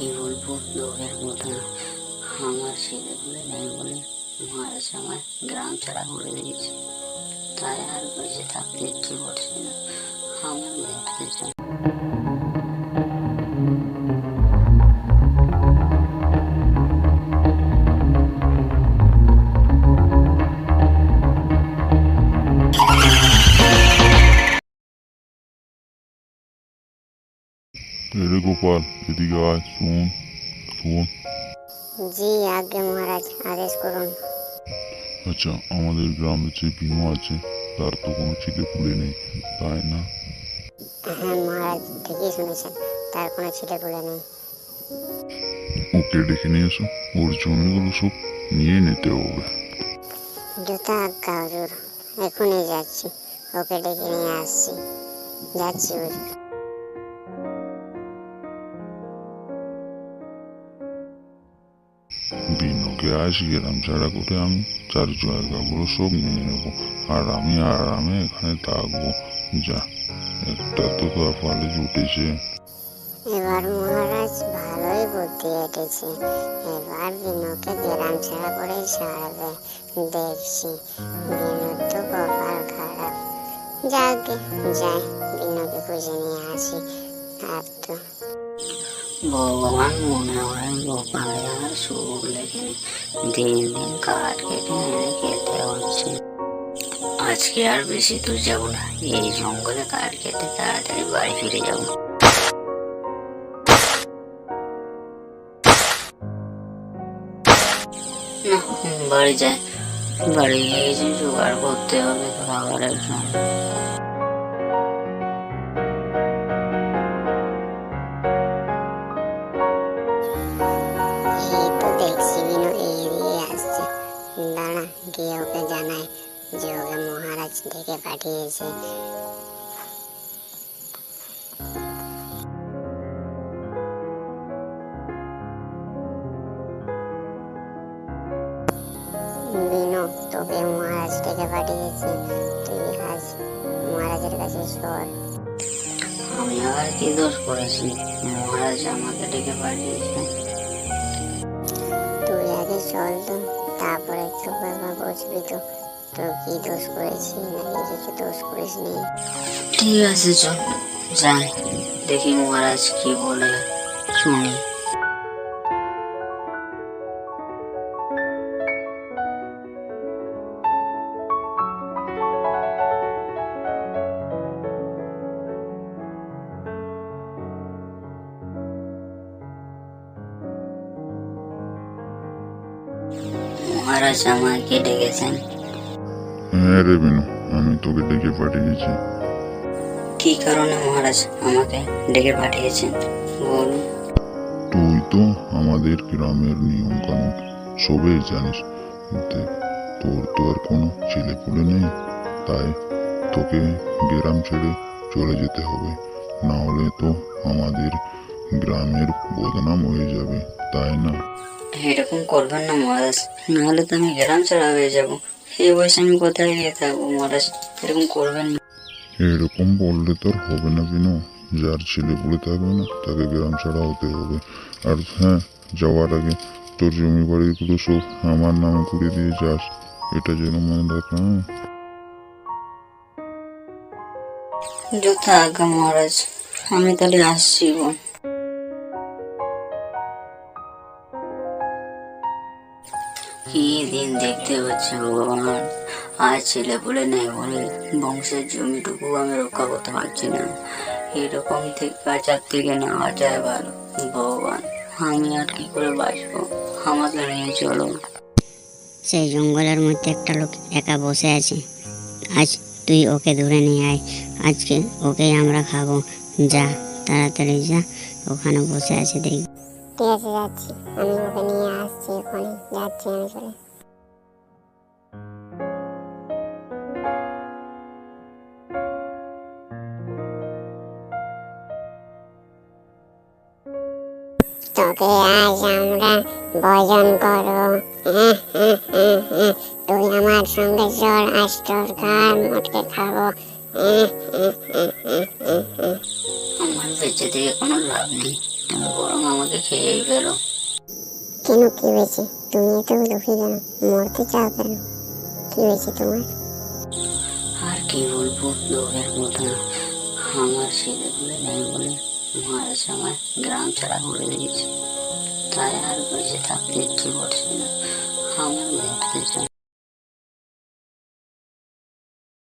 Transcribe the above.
কি বলব লোকের মতো না। আমার ছেলেগুলো নেই বলে মহারাজ আমার গ্রাম ছাড়া করে দিয়েছে তাই আর বেঁচে থাকতে ইচ্ছে করছে না রে গোপাল এদিকে আয় শুন শুন। জি আজ্ঞে মহারাজ আদেশ করুন। আচ্ছা আমাদের গ্রামে যে বিনু আছে তার তো কোনো ছেলে পুলে নেই তাই না? হ্যাঁ মহারাজ ঠিকই শুনেছেন তার কোনো ছেলে পুলে নেই। ওকে ডেকে নিয়ে এসো ওর জমিগুলো সব নিয়ে নিতে হবে। জুতা আজ্ঞা হুজুর এখনই যাচ্ছি ওকে ডেকে নিয়ে আসছি। যাচ্ছি হুজুর বিনুকে আজ গেলাম ছাড়া করে আমি? চার জায়গাগুলো সব নিয়ে নেব। আর আমি আরামে এখানে থাকব। যা, একটা তো কপালে জুটেছে। এবার মহারাজ, ভালোই বুদ্ধি এঁটেছে। এবার বিনুকে ছাড়া করে ছাড়বে দেখছি, বিনুর তো কপাল খারাপ। যাকে যাই, বিনুকে খুঁজে নিয়ে আসি। আর তো ভগবান মনে হয় গোপালে আমার সুখ লেগে দিন দিন কাঠ কেটে এনে খেতে হচ্ছে আজকে আর বেশি দূর যাব না। এই জঙ্গলে কাঠ কেটে তাড়াতাড়ি বাড়ি ফিরে যাব। বাড়ি যায়। বাড়ি গিয়ে কিছু জোগাড় করতে হবে খাবারের জন্য তো দেখছি বিনু এড়িয়ে আসছে। দাঁড়া, গিয়ে ওকে জানাই যে ওকে মহারাজ ডেকে পাঠিয়েছে। বিনু, তোকে মহারাজ ডেকে পাঠিয়েছে। তুই আজ মহারাজের কাছে সর। আমি আবার কি দোষ করেছি? মহারাজ আমাকে ডেকে পাঠিয়েছে। একবার তো? তো কি দোষ করেছি? নাকি কিছু দোষ ঠিক আছে, চল, যাই। দেখি মহারাজ কি বলে, শুনি। মহারাজ আমাকে ডেকেছেন হ্যাঁ রে বিনু আমি তোকে ডেকে পাঠিয়েছি। কি কারণে মহারাজ আমাকে ডেকে পাঠিয়েছেন? বলুন। তুই তো আমাদের গ্রামের নিয়ম কানুন সবই জানিস। দেখ তোর তো আর কোনো ছেলে পুলে নেই। তাই তোকে গ্রাম ছেড়ে চলে যেতে হবে। না হলে তো আমাদের গ্রামের বদনাম হয়ে যাবে তাই না? এরকম করবেন না মহারাজ। নাহলে তো আমি গ্রাম ছাড়া হয়ে যাব। এই বয়সে আমি কোথায় গিয়ে থাকব মহারাজ? এরকম করবেন না। এরকম বললে তোর হবে না বিনু। যার ছেলে পুলে থাকবে না তাকে গ্রাম ছাড়া হতে হবে। আর হ্যাঁ যাওয়ার আগে তোর জমি বাড়িগুলো সব আমার নামে করে দিয়ে যাস। এটা যেন মনে রাখ হ্যাঁ। যথা আজ্ঞা মহারাজ। আমি তাহলে আসছি কি দিন দেখতে হচ্ছে ভগবান? আজ ছেলে বলে নেই বলে বংশের জমিটুকু আমি রক্ষা করতে পারছি না। এরকম থেকে কাজার থেকে নেওয়া যায় ভালো। ভগবান, আমি আর কি করে বাঁচবো? আমাকে নিয়ে চলো। সেই জঙ্গলের মধ্যে একটা লোক একা বসে আছে। আজ তুই ওকে ধরে নিয়ে আয়। আজকে ওকে আমরা খাব। যা, তাড়াতাড়ি যা। ওখানে বসে আছে দেখি ঠিক আছে যাচ্ছি। আমি ওকে নিয়ে আসছি ওখানে যাচ্ছি আমি চলে তোকে আজ আমরা ভজন করো তুই আমার সঙ্গে চল, আজ তোর ঘর মটকে খাব। থেকে কোনো লাভ নেই তুমি বরং আমাকে খেয়েই ফেলো। কেন কি হয়েছে? তুমি এত দুঃখী কেন? মরতে চাও কেন? কি হয়েছে তোমার? আর কি বলব লোকের কথা আমার ছেলে বলে নেই বলে মহারাজ আমার গ্রাম ছাড়া করে দিয়েছে। তাই আর বেঁচে থাকতে ইচ্ছে করছে না? আমার মরতে চাই